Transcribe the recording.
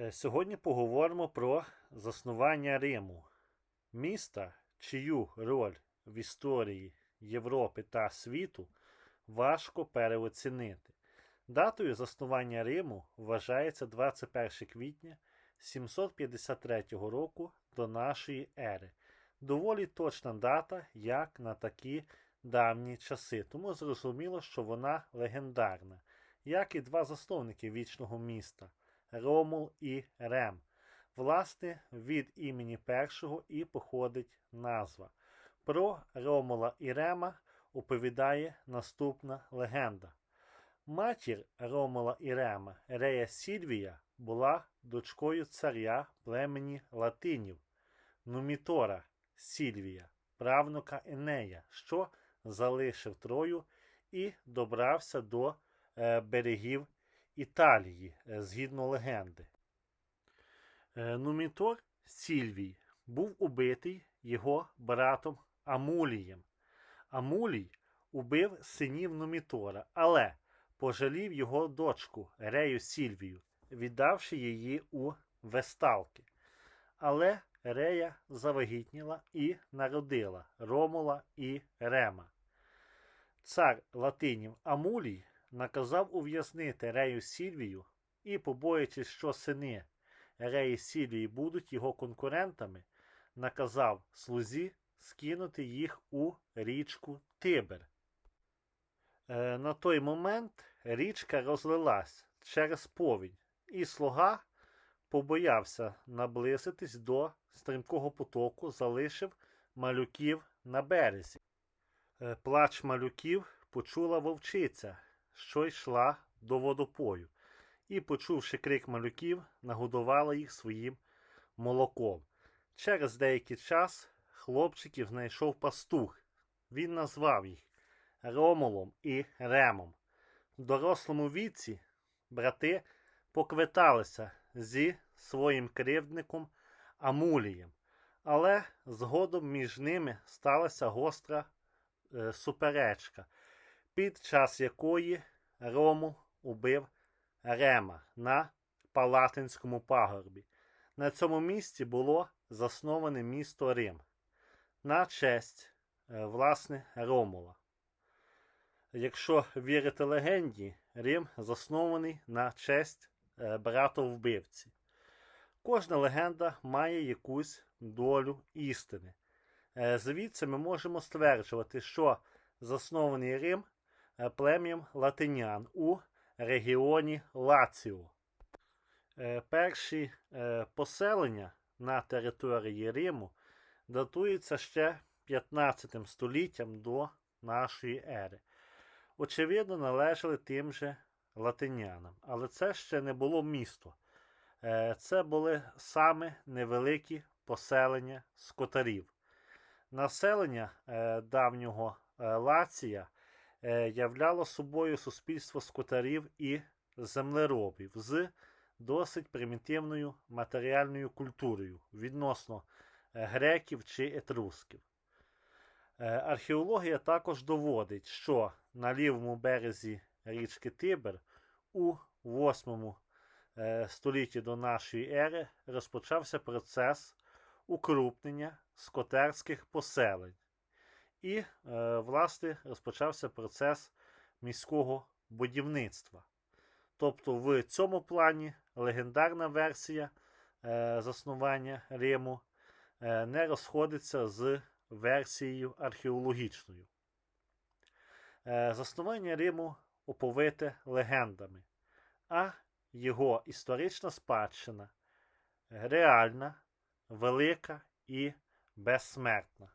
Е, Сьогодні поговоримо про заснування Риму, міста, чию роль в історії Європи та світу важко переоцінити. Датою заснування Риму вважається 21 квітня 753 року до нашої ери. Доволі точна дата, як на такі давні часи, тому зрозуміло, що вона легендарна, як і два засновники вічного міста. Ромул і Рем. Власне, від імені першого і походить назва. Про Ромула і Рема оповідає наступна легенда. Матір Ромула і Рема, Рея Сільвія, була дочкою царя племені Латинів, Нумітора Сільвія, правнука Енея, що залишив Трою і добрався до е, берегів Італії, е, згідно легенди. Е, Нумітор Сільвій був убитий його братом Амулієм. Амулій убив синів Нумітора, але пожалів його дочку Рею Сільвію, віддавши її у весталки. Але Рея завагітніла і народила Ромула і Рема. Цар Латинів Амулій наказав ув'язнити Рею Сільвію і, побоюючись, що сини Реї Сільвії будуть його конкурентами, наказав слузі скинути їх у річку Тибер. Е, на той момент річка розлилась через повінь, і слуга побоявся наблизитись до стрімкого потоку, залишив малюків на березі. Е, Плач малюків почула вовчиця, що йшла до водопою, і, почувши крик малюків, нагодувала їх своїм молоком. Через деякий час хлопчиків знайшов пастух. Він назвав їх Ромулом і Ремом. В дорослому віці брати поквиталися зі своїм кривдником Амулієм, але згодом між ними сталася гостра е, суперечка, під час якої Рому убив Рема на Палатинському пагорбі. На цьому місці було засноване місто Рим на честь е, власне Ромула. Якщо вірити легенді, Рим заснований на честь е, братовбивці. Кожна легенда має якусь долю істини. Е, Звідси ми можемо стверджувати, що заснований Рим плем'ям латинян у регіоні Лаціо. Е, Перші е, поселення на території Риму датуються ще 15 століттям до нашої ери. Очевидно, належали тим же латинянам, але це ще не було місто. Е, Це були саме невеликі поселення скотарів. Населення е, давнього е, Лація е, являло собою суспільство скотарів і землеробів з досить примітивною матеріальною культурою відносно е, греків чи етрусків. Е, Археологія також доводить, що на лівому березі річки Тибер у 8 е, столітті до нашої ери розпочався процес укрупнення скотерських поселень. І, е, власне, розпочався процес міського будівництва. Тобто, в цьому плані легендарна версія е, заснування Риму е, не розходиться з версією археологічною. Заснування Риму оповите легендами, а його історична спадщина реальна, велика і безсмертна.